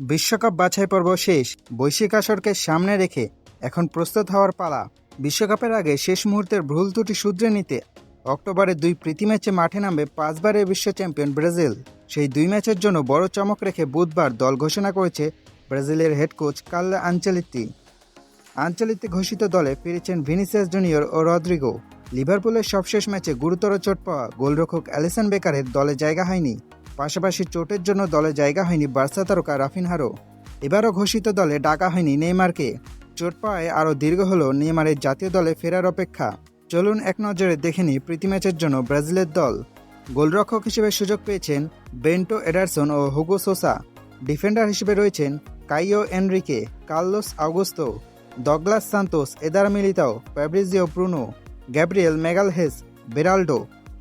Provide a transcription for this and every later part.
বিশ্বকাপ বাছাই পর্ব শেষ। বৈশ্বিক আসরকে সামনে রেখে এখন প্রস্তুত হওয়ার পালা। বিশ্বকাপের আগে শেষ মুহূর্তের ভুল ত্রুটি শুধরে নিতে অক্টোবরে দুই প্রীতি ম্যাচে মাঠে নামবে পাঁচবারের বিশ্ব চ্যাম্পিয়ন ব্রাজিল। সেই দুই ম্যাচের জন্য বড় চমক রেখে বুধবার দল ঘোষণা করেছে ব্রাজিলের হেড কোচ কার্লা আঞ্চলিত্তি। আঞ্চলিকতে ঘোষিত দলে ফিরেছেন ভিনিসিয়াস জুনিয়র ও রদ্রিগো। লিভারপুলের সবশেষ ম্যাচে গুরুতর চোট পাওয়া গোলরক্ষক অ্যালিসন বেকারের দলে জায়গা হয়নি। পাশাপাশি চোটের জন্য দলে জায়গা হয়নি বার্সা তারকা রাফিনহারও। এবারও ঘোষিত দলে ডাকা হয়নি নেইমারকে। চোট পাওয়ায় আরও দীর্ঘ হলো নেইমারের জাতীয় দলে ফেরার অপেক্ষা। চলুন এক নজরে দেখে প্রীতি ম্যাচের জন্য ব্রাজিলের দল। গোলরক্ষক হিসেবে সুযোগ পেয়েছেন বেন্টো এডারসন ও হুগো সোসা। ডিফেন্ডার হিসেবে রয়েছেন Caio Henrique, Carlos Augusto, Douglas Santos, Eder Militao Fabricio Bruno Gabriel Magalhaes, Beraldo,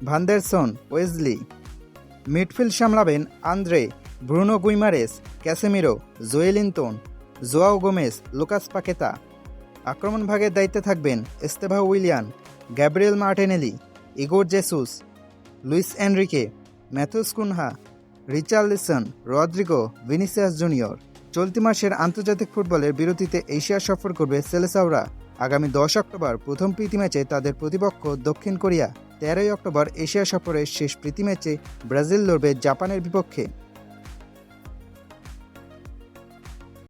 Vanderson, Wesley. Midfield সামলাবেন Andre, Bruno Guimaraes, Casemiro Joelinton Joao Gomes, Lucas Paqueta. আক্রমণ ভাগের দায়িত্বে থাকবেন Estevao Willian, Gabriel Martinelli, Igor Jesus, Luiz Henrique, Matheus Cunha, Richarlison, Rodrigo, Vinicius Junior. চলতি মাসের আন্তর্জাতিক ফুটবলের বিরতিতে Asia সফর করবে সেলেসাওরা আগামী দশ অক্টোবর প্রথম প্রীতি ম্যাচে তাদের প্রতিপক্ষ দক্ষিণ কোরিয়া। তেরোই অক্টোবর এশিয়া সফরের শেষ প্রীতি ম্যাচে ব্রাজিল লড়বে জাপানের বিপক্ষে।